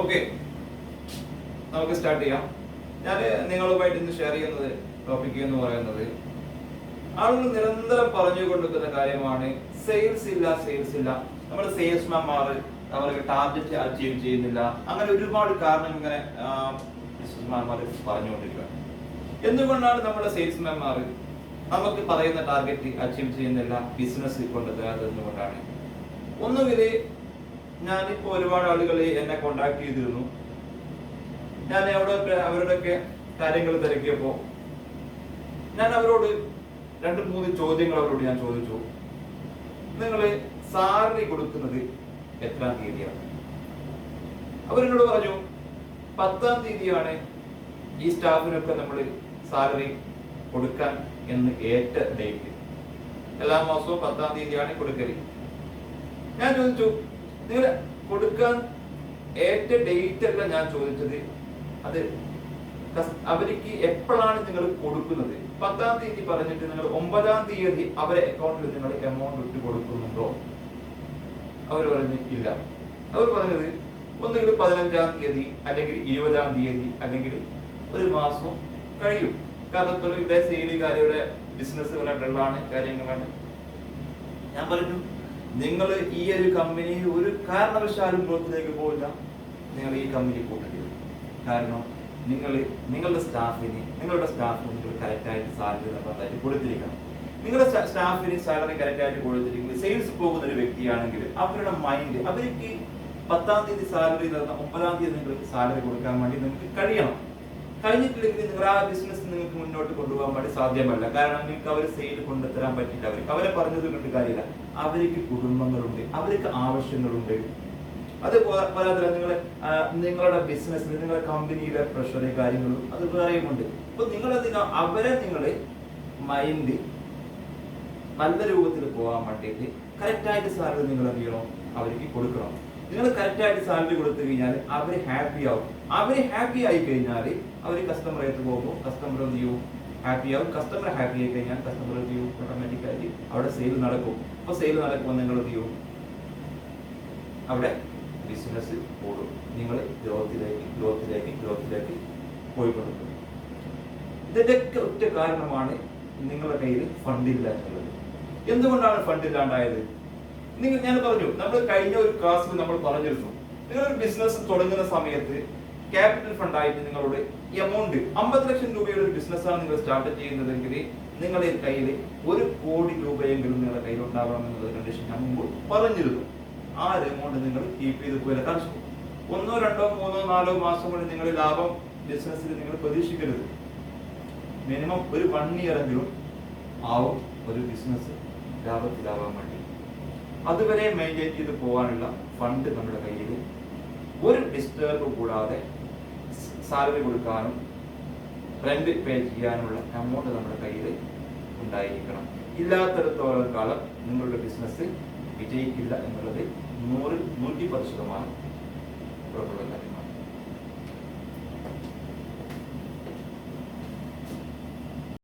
Okay നമുക്ക് start ചെയ്യാം. ഞാൻ നിങ്ങളുമായിട്ട് ഇന്ന് ഷെയർ ചെയ്യുന്നത് ടോപ്പിക് എന്ന് പറയുന്നത് ആളുകൾ നിരന്തരം പറഞ്ഞു കൊണ്ടിരിക്കുന്ന കാര്യമാണ് സെയിൽസ് ഇല്ല സെയിൽസ് ഇല്ല. നമ്മൾ സെയിൽസ്മാൻമാർ അവർക്ക് ടാർഗറ്റ് അച്ചീവ് ചെയ്യുന്നില്ല. അങ്ങനെ ഒരുപാട് കാരണം ഇങ്ങനെ ബിസിനസ്മാൻമാർ പറഞ്ഞുകൊണ്ടിരിക്കുക എന്തുകൊണ്ടാണ് നമ്മുടെ സെയിൽസ്മാൻമാർ നമുക്ക് പറയുന്ന ടാർഗറ്റ് അച്ചീവ് ചെയ്യുന്നില്ല? ബിസിനസ് കൊണ്ടുവരാത്തതുകൊണ്ടാണ് ഒന്നുകിൽ ഞാനിപ്പോ ഒരുപാട് ആളുകൾ എന്നെ കോണ്ടാക്ട് ചെയ്തിരുന്നു. ഞാൻ അവിടെ അവരുടെയൊക്കെ കാര്യങ്ങൾ തിരക്കിയപ്പോ ഞാൻ അവരോട് രണ്ട് മൂന്ന് ചോദ്യങ്ങൾ അവരോട് ഞാൻ ചോദിച്ചു. നിങ്ങൾ സാലറി കൊടുക്കുന്നത് എത്രാം തീയതിയാണ്? അവരെന്നോട് പറഞ്ഞു പത്താം തീയതിയാണ് ഈ സ്റ്റാഫിനൊക്കെ നമ്മൾ സാലറി കൊടുക്കാൻ എന്ന് ഏറ്റ ഡേറ്റ് എല്ലാ മാസവും പത്താം തീയതിയാണ് കൊടുക്കൽ. ഞാൻ ചോദിച്ചു നിങ്ങൾ കൊടുക്കാൻ ഏറ്റ ഡേറ്റ് അല്ല ഞാൻ ചോദിച്ചത് അത് അവർക്ക് എപ്പോഴാണ് നിങ്ങൾ കൊടുക്കുന്നത്? പത്താം തീയതി പറഞ്ഞിട്ട് നിങ്ങൾ ഒമ്പതാം തീയതി അവരെ അക്കൗണ്ടിൽ നിങ്ങൾ എമൗണ്ട് ഇട്ട് കൊടുക്കുന്നുണ്ടോ? അവർ പറഞ്ഞു ഇല്ല. അവർ പറഞ്ഞത് ഒന്നുകിൽ പതിനഞ്ചാം തീയതി അല്ലെങ്കിൽ ഇരുപതാം തീയതി അല്ലെങ്കിൽ ഒരു മാസം കഴിയും. കാരണം തൊഴിലിന്റെ സെയിലുകാരുടെ ബിസിനസ്സുകളായിട്ടുള്ളതാണ് കാര്യങ്ങളാണ്. ഞാൻ പറഞ്ഞു നിങ്ങൾ ഈ ഒരു കമ്പനി ഒരു കാരണവശാലും ഗ്രോത്തിലേക്ക് പോയില്ല നിങ്ങൾ ഈ കമ്പനി കൂട്ടരുത് കാരണം നിങ്ങൾ നിങ്ങളുടെ സ്റ്റാഫിന് നിങ്ങളുടെ സ്റ്റാഫിന് നിങ്ങൾ കറക്റ്റായിട്ട് സാലറി നിർബന്ധമായിട്ട് കൊടുത്തിരിക്കണം. നിങ്ങളുടെ സ്റ്റാ- സ്റ്റാഫിന് സാലറി കറക്റ്റായിട്ട് കൊടുത്തിരിക്കുന്നത് സെയിൽസ് പോകുന്ന ഒരു വ്യക്തിയാണെങ്കിൽ അവരുടെ മൈൻഡ് അവർക്ക് പത്താം തീയതി സാലറി തന്ന ഒമ്പതാം തീയതി നിങ്ങൾക്ക് സാലറി കൊടുക്കാൻ വേണ്ടി നിങ്ങൾക്ക് കഴിയണം. കഴിഞ്ഞിട്ടില്ലെങ്കിൽ നിങ്ങൾ ആ ബിസിനസ് നിങ്ങൾക്ക് മുന്നോട്ട് കൊണ്ടുപോകാൻ വേണ്ടി സാധ്യമല്ല. കാരണം നിങ്ങൾക്ക് അവർ സെയിൽ കൊണ്ടുതരാൻ പറ്റില്ല അവർക്ക്. അവരെ പറഞ്ഞത് കൊണ്ട് കാര്യമില്ല. അവർക്ക് കുടുംബങ്ങളുണ്ട്. അവർക്ക് ആവശ്യങ്ങളുണ്ട്. അതുപോലെ തന്നെ നിങ്ങൾ നിങ്ങളുടെ ബിസിനസ്സിൽ നിങ്ങളുടെ കമ്പനിയിലെ പ്രഷറ് കാര്യങ്ങളും അത് വേറെയുമുണ്ട് അപ്പൊ നിങ്ങൾ അവരെ നിങ്ങൾ മൈൻഡ് നല്ല രൂപത്തിൽ പോകാൻ വേണ്ടിയിട്ട് കറക്റ്റായിട്ട് സാറിന് നിങ്ങൾ എന്ത് ചെയ്യണം? അവർക്ക് കൊടുക്കണം. നിങ്ങൾ കറക്റ്റായിട്ട് സാലറി കൊടുത്തു കഴിഞ്ഞാൽ അവർ ഹാപ്പി ആവും. അവർ ഹാപ്പി ആയി കഴിഞ്ഞാൽ അവർ കസ്റ്റമർ ആയിട്ട് പോകുമ്പോൾ കസ്റ്റമർ എന്ത് ചെയ്യും? ഹാപ്പി ആവും. കസ്റ്റമർ ഹാപ്പി ആയി കഴിഞ്ഞാൽ കസ്റ്റമർ എന്ത് ചെയ്യും? ഓട്ടോമാറ്റിക്കായിട്ട് അവിടെ സെയിൽ നടക്കും. അപ്പോൾ സെയിൽ നടക്കുമ്പോൾ നിങ്ങൾ എന്ത് ചെയ്യും? അവിടെ ബിസിനസ് കൂടും. നിങ്ങൾ ഗ്രോത്തിലേക്ക് ഗ്രോത്തിലേക്ക് ഗ്രോത്തിലേക്ക് പോയിക്കൊണ്ടിരിക്കും. ഇതിന്റെയൊക്കെ ഒറ്റ കാരണമാണ് നിങ്ങളുടെ കയ്യിൽ ഫണ്ടില്ല എന്നുള്ളത് എന്തുകൊണ്ടാണ് ഫണ്ട് ഇല്ലാണ്ടായത്? നിങ്ങൾ ഞാൻ പറഞ്ഞു നമ്മൾ കഴിഞ്ഞ ഒരു ക്ലാസ്സിൽ നമ്മൾ പറഞ്ഞിരുന്നു നിങ്ങൾ ഒരു ബിസിനസ് തുടങ്ങുന്ന സമയത്ത് ക്യാപിറ്റൽ ഫണ്ട് ആയിട്ട് നിങ്ങളുടെ എമൗണ്ട് അമ്പത് ലക്ഷം രൂപയുടെ ഒരു ബിസിനസ്സാണ് നിങ്ങൾ സ്റ്റാർട്ട് ചെയ്യുന്നതെങ്കിൽ നിങ്ങളുടെ കയ്യിൽ ഒരു കോടി രൂപയെങ്കിലും നിങ്ങളുടെ കയ്യിൽ ഉണ്ടാകണം എന്നുള്ള കണ്ടീഷൻ ഞാൻ മുമ്പ് പറഞ്ഞിരുന്നു. ആ ഒരു എമൗണ്ട് നിങ്ങൾ കീപ്പ് ചെയ്ത് പോയാൽ ഒന്നോ രണ്ടോ മൂന്നോ നാലോ മാസം കൊണ്ട് നിങ്ങൾ ലാഭം ബിസിനസ്സിൽ നിങ്ങൾ പ്രതീക്ഷിക്കരുത്. മിനിമം ഒരു വൺ ഇയർ എങ്കിലും ആവും ഒരു ബിസിനസ് ലാഭത്തിലാവാൻ വേണ്ടി. അതുവരെ മെയിന്റെയിൻ ചെയ്ത് പോകാനുള്ള ഫണ്ട് നമ്മുടെ കയ്യിൽ ഒരു ഡിസ്റ്റർബ് കൂടാതെ സാലറി കൊടുക്കാനും റെന്റ് പേ ചെയ്യാനുള്ള എമൗണ്ട് നമ്മുടെ കയ്യിൽ ഉണ്ടായിരിക്കണം. ഇല്ലാത്തിടത്തോളം കാലം നിങ്ങളുടെ ബിസിനസ് വിജയിക്കില്ല എന്നുള്ളത് നൂറ് നൂറ്റി പത്ത് ശതമാനം